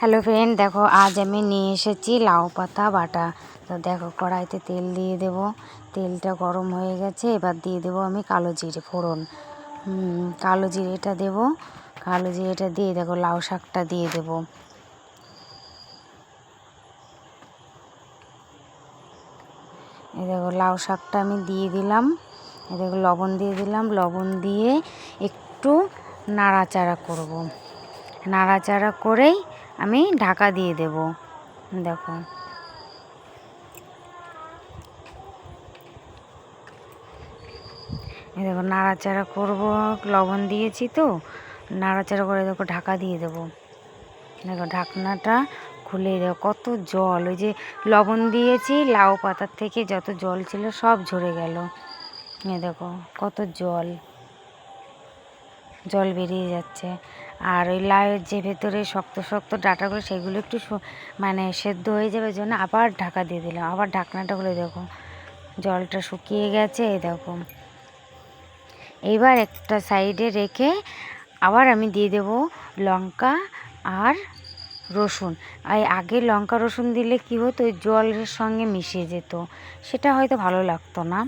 Hello friend দেখো, আজ আমি নিয়ে এসেছি লাউ পাতা বাটা। তো দেখো, কড়াইতে তেল দিয়ে দেব। তেলটা গরম হয়ে গেছে, এবার দিয়ে দেব আমি কালো জিরে ফোড়ন। কালো জিরেটা দেব। কালো জিরেটা দিয়ে দেখো, লাউ শাকটা দিয়ে দেব। এই দেখো, লাউ শাকটা আমি দিয়ে দিলাম। এই দেখো, লবণ দিয়ে দিলাম। লবণ দিয়ে একটু নাড়াচাড়া করব। নাড়াচাড়া করেই আমি ঢাকা দিয়ে দেব। দেখো। দেখো, নাড়াচাড়া করব, লবণ দিয়েছি তো, নাড়াচাড়া করে দেখো ঢাকা দিয়ে দেব। দেখো, ঢাকনাটা খুলে দেখো, কত জল, ওই যে লবণ দিয়েছি, লাউ পাতার থেকে যত জল ছিল সব ঝরে গেল। এ দেখো, কত জল জল বেরিয়ে যাচ্ছে। আর ওই লাউয়ের যে ভেতরে শক্ত শক্ত ডাটাগুলো, সেগুলো একটু মানে সেদ্ধ হয়ে যাবে জন্য আবার ঢাকা দিয়ে দিলাম। আবার ঢাকনাটা খুলে দেখো। জলটা শুকিয়ে গেছে, এই দেখো। এইবার একটা সাইডে রেখে আবার আমি দিয়ে দেব লঙ্কা আর রসুন। আর আগে লঙ্কা রসুন দিলে কি হতো? জলের সঙ্গে মিশে যেত। সেটা হয়তো ভালো লাগতো না।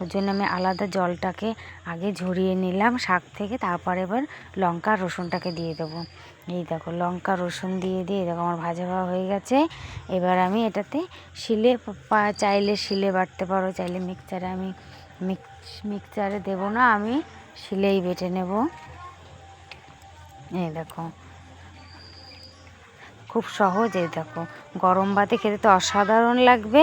ওর জন্য আমি আলাদা জলটাকে আগে ঝরিয়ে নিলাম শাক থেকে, তারপর এবার লঙ্কা রসুনটাকে দিয়ে দেবো। এই দেখো, লঙ্কা, রসুন দিয়ে দিয়ে দেখো আমার ভাজা ভাজা হয়ে গেছে। এবার আমি এটাতে শিলে চাইলে শিলে বাটতে পারো, চাইলে মিক্সচারে আমি মিক্স মিক্সচারে দেবো না, আমি শিলেই বেটে নেব। এই দেখো খুব সহজ দেখো। গরম ভাতে খেতে তো অসাধারণ লাগবে।